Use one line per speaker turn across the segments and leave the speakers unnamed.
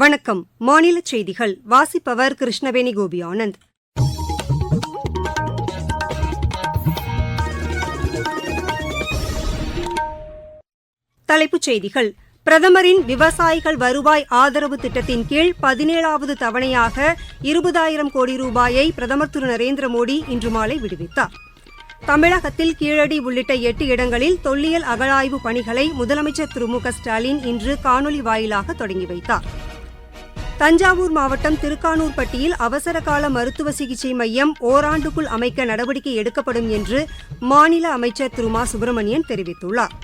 வணக்கம் மாநில செய்திகள் வாசிப்பவர் கிருஷ்ணவேணி கோபி ஆனந்த் தலைப்புச் செய்திகள் பிரதமரின் விவசாயிகள் வருவாய் ஆதரவு திட்டத்தின் கீழ் பதினேழாவது தவணையாக இருபதாயிரம் கோடி ரூபாயை பிரதமர் திரு நரேந்திர மோடி இன்று மாலை விடுவித்தார் தமிழகத்தில் கீழடி உள்ளிட்ட எட்டு இடங்களில் தொல்லியல் அகழாய்வு பணிகளை முதலமைச்சர் திரு மு க ஸ்டாலின் இன்று காணொலி வாயிலாக தொடங்கி வைத்தாா் தஞ்சாவூர் மாவட்டம் திருக்கானூர்பட்டியில் அவசர கால மருத்துவ சிகிச்சை மையம் ஓராண்டுக்குள் அமைக்க நடவடிக்கை எடுக்கப்படும் என்று மாநில அமைச்சர் திரு மா சுப்பிரமணியன் தெரிவித்துள்ளார்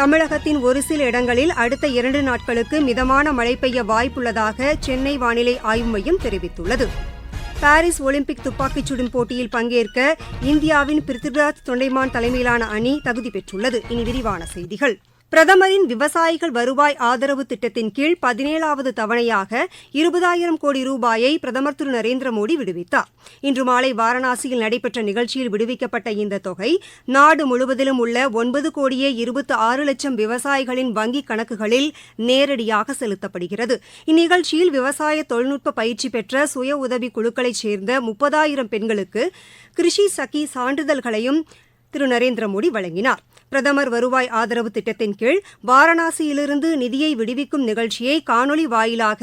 தமிழகத்தின் ஒரு சில இடங்களில் அடுத்த இரண்டு நாட்களுக்கு மிதமான மழை பெய்ய வாய்ப்புள்ளதாக சென்னை வானிலை ஆய்வு மையம் தெரிவித்துள்ளது பாரிஸ் ஒலிம்பிக் துப்பாக்கிச் சுடும் போட்டியில் பங்கேற்க இந்தியாவின் பிருத்திவிராஜ் தொண்டைமான் தலைமையிலான அணி தகுதி பெற்றுள்ளது இனி விரிவான செய்திகள் பிரதமரின் விவசாயிகள் வருவாய் ஆதரவு திட்டத்தின் கீழ் பதினேழாவது தவணையாக இருபதாயிரம் கோடி ரூபாயை பிரதமர் திரு நரேந்திர மோடி விடுவித்தார் இன்று மாலை வாரணாசியில் நடைபெற்ற நிகழ்ச்சியில் விடுவிக்கப்பட்ட இந்த தொகை நாடு முழுவதிலும் உள்ள ஒன்பது கோடியே இருபத்தி ஆறு லட்சம் விவசாயிகளின் வங்கிக் கணக்குகளில் நேரடியாக செலுத்தப்படுகிறது இந்நிகழ்ச்சியில் விவசாய தொழில்நுட்ப பயிற்சி பெற்ற சுய உதவி குழுக்களைச் சேர்ந்த முப்பதாயிரம் பெண்களுக்கு கிருஷி சகி சான்றிதழ்களையும் திரு நரேந்திர மோடி வழங்கினார் பிரதமர் வருவாய் ஆதரவு திட்டத்தின் கீழ் வாரணாசியிலிருந்து நிதியை விடுவிக்கும் நிகழ்ச்சியை காணொலி வாயிலாக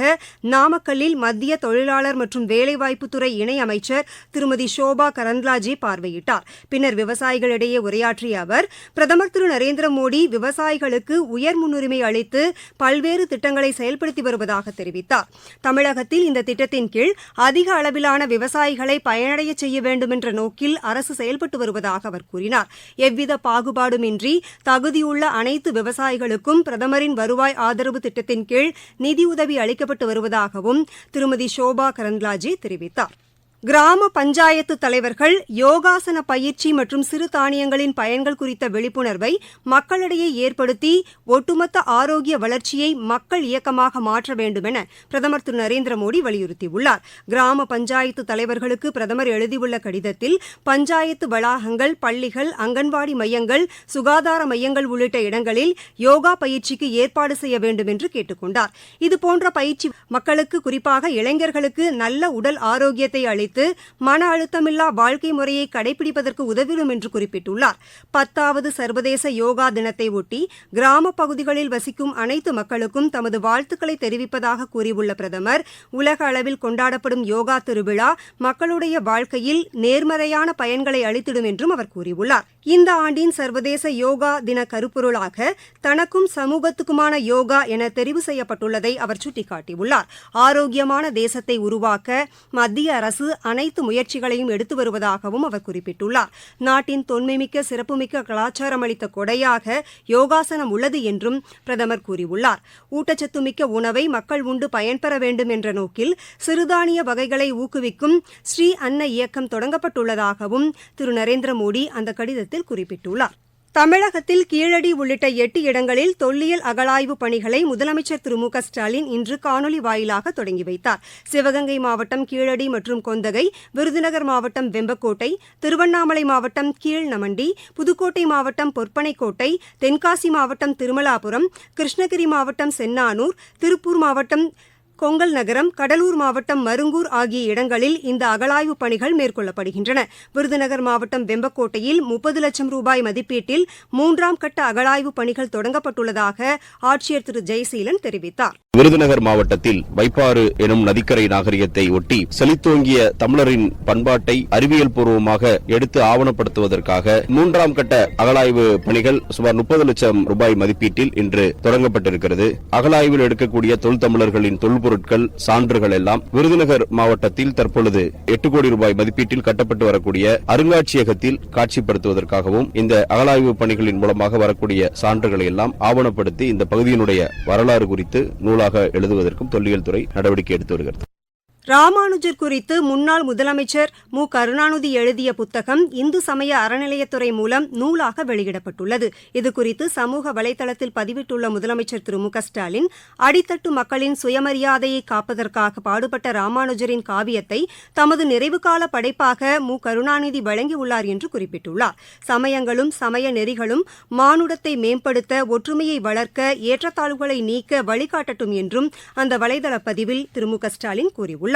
நாமக்கல்லில் மத்திய தொழிலாளர் மற்றும் வேலைவாய்ப்புத்துறை இணையமைச்சர் திருமதி ஷோபா கரந்த்லாஜி பார்வையிட்டார் பின்னர் விவசாயிகளிடையே உரையாற்றிய அவர் பிரதமர் திரு நரேந்திர மோடி விவசாயிகளுக்கு உயர் முன்னுரிமை அளித்து பல்வேறு திட்டங்களை செயல்படுத்தி வருவதாக தெரிவித்தார் தமிழகத்தில் இந்த திட்டத்தின் கீழ் அதிக அளவிலான விவசாயிகளை பயனடைய செய்ய வேண்டும் என்ற நோக்கில் அரசு செயல்பட்டு வருவதாக அவர் கூறினார் எவ்வித பாகுபாடுமின்றி இன்றி தகுதியுள்ள அனைத்து விவசாயிகளுக்கும் பிரதமரின் வருவாய் ஆதரவு திட்டத்தின் கீழ் நிதியுதவி அளிக்கப்பட்டு வருவதாகவும் திருமதி ஷோபா கரந்த்லாஜே தெரிவித்தாா் கிராம பஞ்சாயத்து தலைவர்கள் யோகாசன பயிற்சி மற்றும் சிறுதானியங்களின் பயன்கள் குறித்த விழிப்புணர்வை மக்களிடையே ஏற்படுத்தி ஒட்டுமொத்த ஆரோக்கிய வளர்ச்சியை மக்கள் இயக்கமாக மாற்ற வேண்டுமென பிரதமர் திரு நரேந்திர மோடி வலியுறுத்தியுள்ளார் கிராம பஞ்சாயத்து தலைவர்களுக்கு பிரதமர் எழுதியுள்ள கடிதத்தில் பஞ்சாயத்து வளாகங்கள் பள்ளிகள் அங்கன்வாடி மையங்கள் சுகாதார மையங்கள் உள்ளிட்ட இடங்களில் யோகா பயிற்சிக்கு ஏற்பாடு செய்ய வேண்டும் என்று கேட்டுக் கொண்டார் இதுபோன்ற பயிற்சி மக்களுக்கு குறிப்பாக இளைஞர்களுக்கு நல்ல உடல் ஆரோக்கியத்தை அளி குறைத்து மன அழுத்தமில்லா வாழ்க்கை முறையை கடைபிடிப்பதற்கு உதவிடும் என்று குறிப்பிட்டுள்ளார் பத்தாவது சர்வதேச யோகா தினத்தை ஒட்டி கிராம பகுதிகளில் வசிக்கும் அனைத்து மக்களுக்கும் தமது வாழ்த்துக்களை தெரிவிப்பதாக கூறியுள்ள பிரதமர் உலக அளவில் கொண்டாடப்படும் யோகா திருவிழா மக்களுடைய வாழ்க்கையில் நேர்மறையான பயன்களை அளித்திடும் என்றும் அவர் கூறியுள்ளார் இந்த ஆண்டின் சர்வதேச யோகா தின கருப்பொருளாக தனக்கும் சமூகத்துக்குமான யோகா என தெரிவு செய்யப்பட்டுள்ளதை அவர் சுட்டிக்காட்டியுள்ளார் ஆரோக்கியமான தேசத்தை உருவாக்க மத்திய அரசு அனைத்து முயற்சிகளையும் எடுத்து வருவதாகவும் அவர் குறிப்பிட்டுள்ளார் நாட்டின் தொன்மைமிக்க சிறப்புமிக்க கலாச்சாரம் அளித்த கொடையாக யோகாசனம் உள்ளது என்றும் பிரதமர் கூறியுள்ளார் ஊட்டச்சத்துமிக்க உணவை மக்கள் உண்டு பயன்பெற வேண்டும் என்ற நோக்கில் சிறுதானிய வகைகளை ஊக்குவிக்கும் ஸ்ரீ அன்ன இயக்கம் தொடங்கப்பட்டுள்ளதாகவும் திரு நரேந்திர மோடி அந்த கடிதத்தில் குறிப்பிட்டுள்ளார் தமிழகத்தில் கீழடி உள்ளிட்ட எட்டு இடங்களில் தொல்லியல் அகழாய்வு பணிகளை முதலமைச்சர் திரு மு க ஸ்டாலின் இன்று காணொலி வாயிலாக தொடங்கி வைத்தார் சிவகங்கை மாவட்டம் கீழடி மற்றும் கொந்தகை விருதுநகர் மாவட்டம் வெம்பக்கோட்டை திருவண்ணாமலை மாவட்டம் கீழ்நமண்டி புதுக்கோட்டை மாவட்டம் பொற்பனைக்கோட்டை தென்காசி மாவட்டம் திருமலாபுரம் கிருஷ்ணகிரி மாவட்டம் சென்னானூர் திருப்பூர் மாவட்டம் கொங்கல் நகரம் கடலூர் மாவட்டம் மருங்கூர் ஆகிய இடங்களில் இந்த அகழாய்வு பணிகள் மேற்கொள்ளப்படுகின்றன விருதுநகர் மாவட்டம் வெம்பக்கோட்டையில் முப்பது லட்சம் ரூபாய் மதிப்பீட்டில் மூன்றாம் கட்ட அகழாய்வு பணிகள் தொடங்கப்பட்டுள்ளதாக ஆட்சியர் திரு ஜெயசீலன் தெரிவித்தார்
விருதுநகர் மாவட்டத்தில் வைப்பாறு எனும் நதிக்கரை நாகரிகத்தை ஒட்டி செழித்தோங்கிய தமிழரின் பண்பாட்டை அறிவியல் பூர்வமாக எடுத்து ஆவணப்படுத்துவதற்காக மூன்றாம் கட்ட அகலாய்வு பணிகள் சுமார் முப்பது லட்சம் ரூபாய் மதிப்பீட்டில் இன்று தொடங்கப்பட்டிருக்கிறது அகலாய்வில் எடுக்கக்கூடிய தொல் தொல்பொருட்கள் சான்றுகள் எல்லாம் விருதுநகர் மாவட்டத்தில் தற்பொழுது எட்டு கோடி ரூபாய் மதிப்பீட்டில் கட்டப்பட்டு வரக்கூடிய அருங்காட்சியகத்தில் காட்சிப்படுத்துவதற்காகவும் இந்த அகலாய்வு பணிகளின் மூலமாக வரக்கூடிய சான்றுகளை எல்லாம் ஆவணப்படுத்தி இந்த பகுதியினுடைய வரலாறு குறித்து நூலாக எழுதுவதற்கும் தொல்லியல் துறை நடவடிக்கை எடுத்து வருகிறது
ராமானுஜர் குறித்து முன்னாள் முதலமைச்சர் மு கருணாநிதி எழுதிய புத்தகம் இந்து சமய அறநிலையத்துறை மூலம் நூலாக வெளியிடப்பட்டுள்ளது இதுகுறித்து சமூக வலைதளத்தில் பதிவிட்டுள்ள முதலமைச்சர் திரு மு ஸ்டாலின் அடித்தட்டு மக்களின் சுயமரியாதையை காப்பதற்காக பாடுபட்ட ராமானுஜரின் காவியத்தை தமது நிறைவுகால படைப்பாக மு கருணாநிதி வழங்கியுள்ளார் என்று குறிப்பிட்டுள்ளார் சமயங்களும் சமய நெறிகளும் மானுடத்தை மேம்படுத்த ஒற்றுமையை வளர்க்க ஏற்றத்தாழ்வுகளை நீக்க வழிகாட்டட்டும் என்றும் அந்த வலைதள பதிவில் திரு மு ஸ்டாலின் கூறியுள்ளார்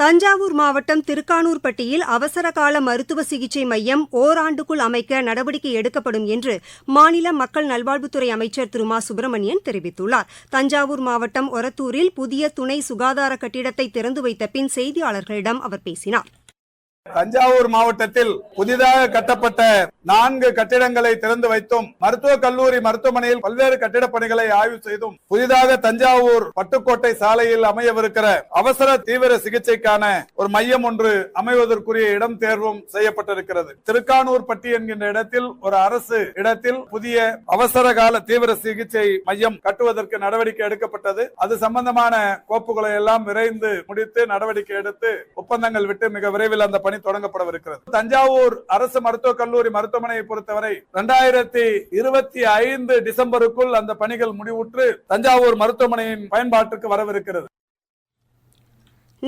தஞ்சாவூர் மாவட்டம் திருக்கானூர்பட்டியில் அவசரகால மருத்துவ சிகிச்சை மையம் ஓராண்டுக்குள் அமைக்க நடவடிக்கை எடுக்கப்படும் என்று மாநில மக்கள் நல்வாழ்வுத்துறை அமைச்சர் திரு மா சுப்பிரமணியன் தெரிவித்துள்ளார் தஞ்சாவூர் மாவட்டம் ஒரத்தூரில் புதிய துணை சுகாதார கட்டிடத்தை திறந்து வைத்த பின் செய்தியாளர்களிடம் அவர் பேசினார்
தஞ்சாவூர் மாவட்டத்தில் புதிதாக கட்டப்பட்ட நான்கு கட்டிடங்களை திறந்து வைத்தும் மருத்துவ கல்லூரி மருத்துவமனையில் பல்வேறு கட்டிட பணிகளை ஆய்வு செய்தும் புதிதாக தஞ்சாவூர் பட்டுக்கோட்டை சாலையில் அமையவிருக்கிற அவசர தீவிர சிகிச்சைக்கான ஒரு மையம் ஒன்று அமைவதற்குரிய இடம் தேர்வும் செய்யப்பட்டிருக்கிறது திருக்கானூர் பட்டி என்கின்ற இடத்தில் ஒரு அரசு இடத்தில் புதிய அவசர கால தீவிர சிகிச்சை மையம் கட்டுவதற்கு நடவடிக்கை எடுக்கப்பட்டது அது சம்பந்தமான கோப்புகளை எல்லாம் விரைந்து முடித்து நடவடிக்கை எடுத்து ஒப்பந்தங்கள் விட்டு மிக விரைவில் அந்த பணி பணி தொடங்கப்படவிருக்கிறது தஞ்சாவூர் அரசு மருத்துவக் கல்லூரி மருத்துவமனையை பொறுத்தவரை இரண்டாயிரத்தி இருபத்தி ஐந்து டிசம்பருக்குள் அந்த பணிகள் முடிவுற்று தஞ்சாவூர் மருத்துவமனையின் பயன்பாட்டுக்கு வரவிருக்கிறது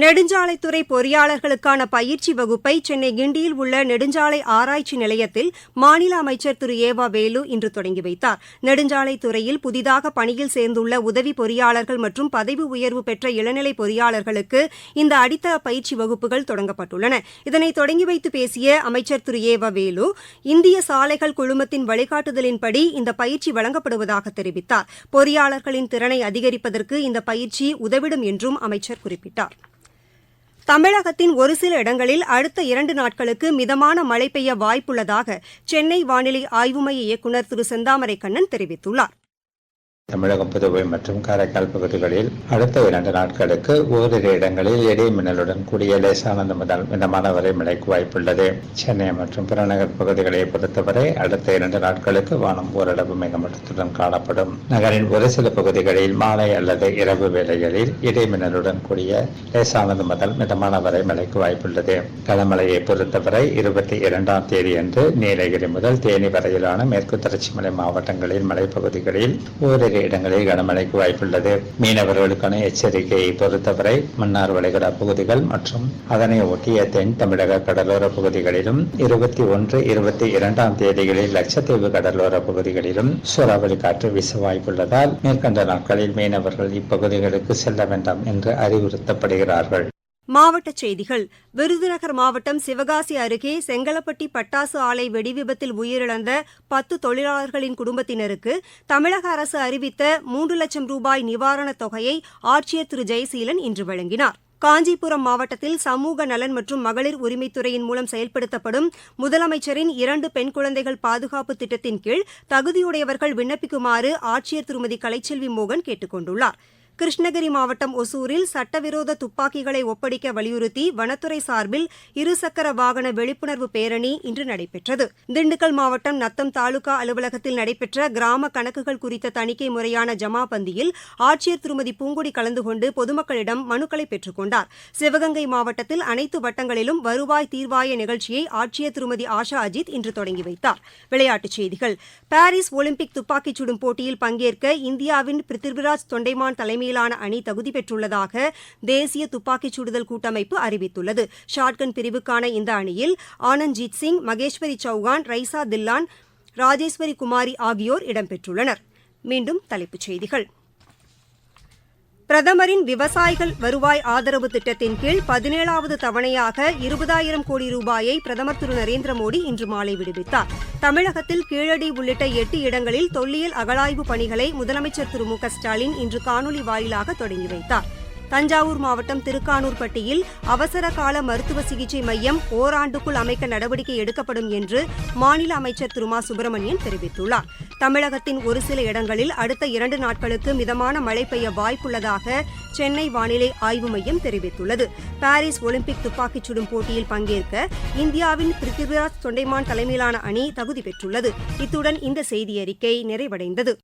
நெடுஞ்சாலைத்துறை பொறியாளர்களுக்கான பயிற்சி வகுப்பை சென்னை கிண்டியில் உள்ள நெடுஞ்சாலை ஆராய்ச்சி நிலையத்தில் மாநில அமைச்சர் திரு ஏ வேலு இன்று தொடங்கி வைத்தார் நெடுஞ்சாலைத்துறையில் புதிதாக பணியில் சேர்ந்துள்ள உதவி பொறியாளர்கள் மற்றும் பதவி உயர்வு பெற்ற இளநிலை பொறியாளர்களுக்கு இந்த அடித்தள பயிற்சி வகுப்புகள் தொடங்கப்பட்டுள்ளன இதனை தொடங்கி வைத்து பேசிய அமைச்சர் திரு ஏ வேலு இந்திய சாலைகள் குழுமத்தின் வழிகாட்டுதலின்படி இந்த பயிற்சி வழங்கப்படுவதாக தெரிவித்தார் பொறியாளர்களின் திறனை அதிகரிப்பதற்கு இந்த பயிற்சி உதவிடும் என்றும் அமைச்சர் குறிப்பிட்டார் தமிழகத்தின் ஒருசில இடங்களில் அடுத்த இரண்டு நாட்களுக்கு மிதமான மழை பெய்ய வாய்ப்புள்ளதாக சென்னை வானிலை ஆய்வு மைய இயக்குநர் திரு செந்தாமரை கண்ணன் தெரிவித்துள்ளார்
தமிழகம் புதுவை மற்றும் காரைக்கால் பகுதிகளில் அடுத்த இரண்டு நாட்களுக்கு ஓரிரு இடங்களில் இடி மின்னலுடன் கூடிய லேசானது முதல் மிதமான வரை மழைக்கு வாய்ப்புள்ளது சென்னை மற்றும் புறநகர் பகுதிகளை பொறுத்தவரை அடுத்த இரண்டு நாட்களுக்கு வானம் ஓரளவு மேகமூட்டத்துடன் காணப்படும் நகரின் ஒரு சில பகுதிகளில் மாலை அல்லது இரவு வேளைகளில் இடி மின்னலுடன் கூடிய லேசானது முதல் மிதமான வரை மழைக்கு வாய்ப்புள்ளது கனமழையை பொறுத்தவரை இருபத்தி இரண்டாம் தேதி அன்று நீலகிரி முதல் தேனி வரையிலான மேற்கு தொடர்ச்சி மலை மாவட்டங்களின் மலைப்பகுதிகளில் ஓரிரு இடங்களில் கனமழைக்கு வாய்ப்புள்ளது மீனவர்களுக்கான எச்சரிக்கையை பொறுத்தவரை மன்னார் வளைகுடா பகுதிகள் மற்றும் அதனை ஒட்டிய தென் தமிழக கடலோர பகுதிகளிலும் இருபத்தி ஒன்று இருபத்தி இரண்டாம் தேதிகளில் லட்சத்தீவு கடலோர பகுதிகளிலும் சூறாவளி காற்று வீச வாய்ப்புள்ளதால் மேற்கண்ட நாட்களில் மீனவர்கள் இப்பகுதிகளுக்கு செல்ல வேண்டாம் என்று அறிவுறுத்தப்படுகிறார்கள்
மாவட்டச் செய்திகள் விருதுநகர் மாவட்டம் சிவகாசி அருகே செங்கலப்பட்டி பட்டாசு ஆலை வெடிவிபத்தில் உயிரிழந்த பத்து தொழிலாளர்களின் குடும்பத்தினருக்கு தமிழக அரசு அறிவித்த மூன்று லட்சம் ரூபாய் நிவாரணத் தொகையை ஆட்சியர் திரு ஜெயசீலன் இன்று வழங்கினார் காஞ்சிபுரம் மாவட்டத்தில் சமூக நலன் மற்றும் மகளிர் உரிமைத்துறையின் மூலம் செயல்படுத்தப்படும் முதலமைச்சரின் இரண்டு பெண் குழந்தைகள் பாதுகாப்பு திட்டத்தின் கீழ் தகுதியுடையவர்கள் விண்ணப்பிக்குமாறு ஆட்சியர் திருமதி கலைச்செல்வி மோகன் கேட்டுக் கொண்டுள்ளாா் கிருஷ்ணகிரி மாவட்டம் ஒசூரில் சட்டவிரோத துப்பாக்கிகளை ஒப்படைக்க வலியுறுத்தி வனத்துறை சார்பில் இருசக்கர வாகன விழிப்புணர்வு பேரணி இன்று நடைபெற்றது திண்டுக்கல் மாவட்டம் நத்தம் தாலுகா அலுவலகத்தில் நடைபெற்ற கிராம கணக்குகள் குறித்த தணிக்கை முறையான ஜமாபந்தியில் ஆட்சியர் திருமதி பூங்குடி கலந்து கொண்டு பொதுமக்களிடம் மனுக்களை பெற்றுக் கொண்டார் சிவகங்கை மாவட்டத்தில் அனைத்து வட்டங்களிலும் வருவாய் தீர்வாய நிகழ்ச்சியை ஆட்சியர் திருமதி ஆஷா அஜித் இன்று தொடங்கி வைத்தார் விளையாட்டுச் செய்திகள் பாரிஸ் ஒலிம்பிக் துப்பாக்கிச் சுடும் போட்டியில் பங்கேற்க இந்தியாவின் பிருத்திவிராஜ் தொண்டைமான் தலைமையில் தலைமையிலான அணி தகுதி பெற்றுள்ளதாக தேசிய துப்பாக்கிச் சுடுதல் கூட்டமைப்பு அறிவித்துள்ளது ஷாட்கன் பிரிவுக்கான இந்த அணியில் ஆனந்த்ஜீத் சிங் மகேஸ்வரி சௌகான் ரைசா தில்லான் ராஜேஸ்வரி குமாரி ஆகியோர் இடம்பெற்றுள்ளனர் மீண்டும் தலைப்புச் செய்திகள் பிரதமரின் விவசாயிகள் வருவாய் ஆதரவு திட்டத்தின் கீழ் பதினேழாவது தவணையாக இருபதாயிரம் கோடி ரூபாயை பிரதமர் திரு நரேந்திர மோடி இன்று மாலை விடுவித்தார் தமிழகத்தில் கீழடி உள்ளிட்ட எட்டு இடங்களில் தொல்லியல் அகழாய்வு பணிகளை முதலமைச்சர் திரு மு க ஸ்டாலின் இன்று காணொலி வாயிலாக தொடங்கி வைத்தாா் தஞ்சாவூர் மாவட்டம் திருக்கானூர்பட்டியில் அவசர கால மருத்துவ சிகிச்சை மையம் ஓராண்டுக்குள் அமைக்க நடவடிக்கை எடுக்கப்படும் என்று மாநில அமைச்சர் திரு மா சுப்பிரமணியன் தெரிவித்துள்ளார் தமிழகத்தின் ஒரு சில இடங்களில் அடுத்த இரண்டு நாட்களுக்கு மிதமான மழை பெய்ய வாய்ப்புள்ளதாக சென்னை வானிலை ஆய்வு மையம் தெரிவித்துள்ளது பாரிஸ் ஒலிம்பிக் துப்பாக்கிச் சுடும் போட்டியில் பங்கேற்க இந்தியாவின் பிருத்திவிராஜ் தொண்டைமான் தலைமையிலான அணி தகுதி பெற்றுள்ளது இத்துடன் இந்த செய்தியறிக்கை நிறைவடைந்தது